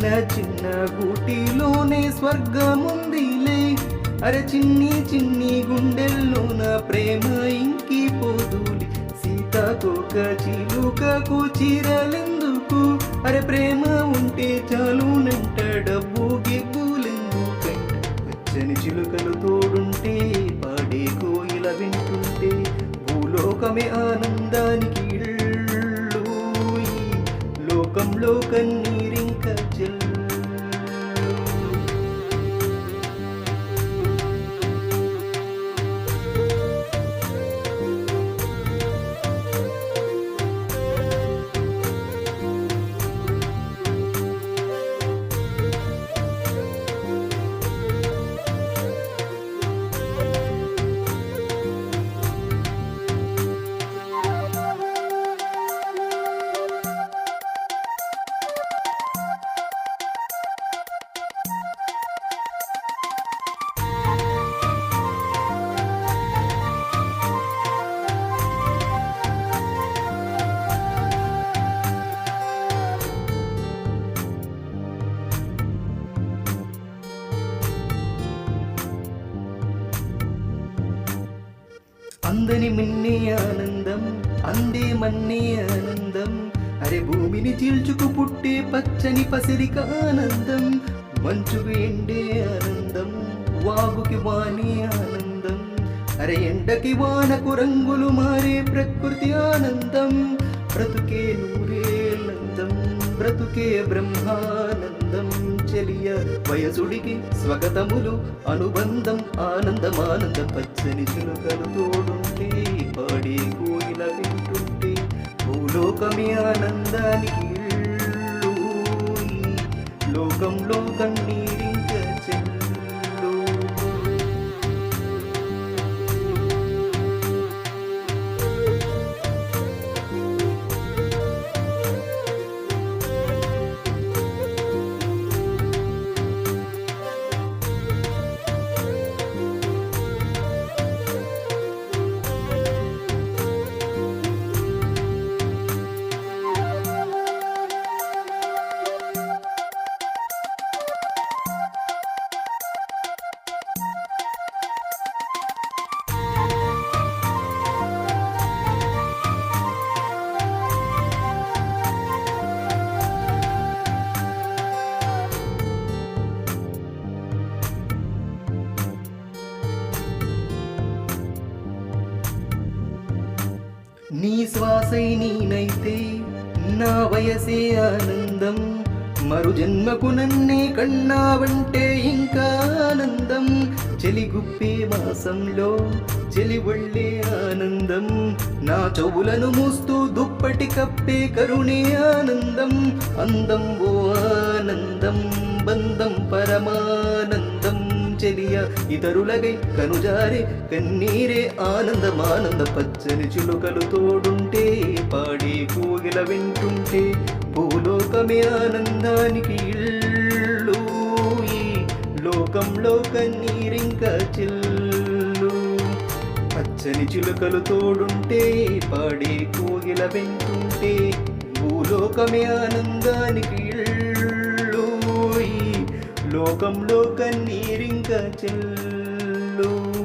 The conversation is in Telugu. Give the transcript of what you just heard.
చిన్న చిన్న గూటిలోనే స్వర్గముందిలే. అరే చిన్ని చిన్ని గుండెల్లోన ప్రేమ ఇంకి పోదులి సీతాకోక చిలుకకు చీరలెందుకు? అరే ప్రేమ ఉంటే చాలునంట డబ్బు గిబ్బులెందుకంట పచ్చని చిలుకలు తోడుంటే పాడే కోయిల వింటుంటే భూలోకమే ఆనందానికి లోకంలో కన్నీ అందని మిన్నే ఆనందం అందే మన్నే ఆనందం అరే భూమిని చీల్చుకు పుట్టే పచ్చని పసిరిక ఆనందం. మంచుకు ఎండే ఆనందం వాగుకి వానే ఆనందం. అరే ఎండకి వానకు రంగులు మారే ప్రకృతి ఆనందం. బ్రతుకే నూరేనందం బ్రతుకే బ్రహ్మానందం. చెలియ వయసుడికి స్వగతములు అనుబంధం ఆనందమానంద పచ్చని చిలుకలు తోడు. తోడుంటే పాడే కోయిల వింటుంటే భూలోకమే ఆనందానికి లోకంలో కన్నీరింక నీ శ్వాసై నీనైతే నా వయసే ఆనందం. మరు జన్మకు నన్నే కన్నావంటే ఇంకా ఆనందం. చెలిగుప్పే మాసంలో చెలివళ్ళే ఆనందం. నా చెవులను మూస్తూ దుప్పటి కప్పే కరుణే ఆనందం. అందం ఓ ఆనందం బంధం పరమానందం. చెలియ ఇతరులగై కనుజారే కన్నీరే ఆనందమానంద పచ్చని చిలుకలు తోడుంటే పాడే కోగిల వింటుంటే భూలోకమే ఆనందానికి ఇల్లు ఈ లోకంలో కన్నీరింక చిల్లు. పచ్చని చిలుకలు తోడుంటే పాడే కోగిల వింటుంటే భూలోకమే ఆనందానికి ఇల్లు లోకంలో కన్నీరింక చెల్లు.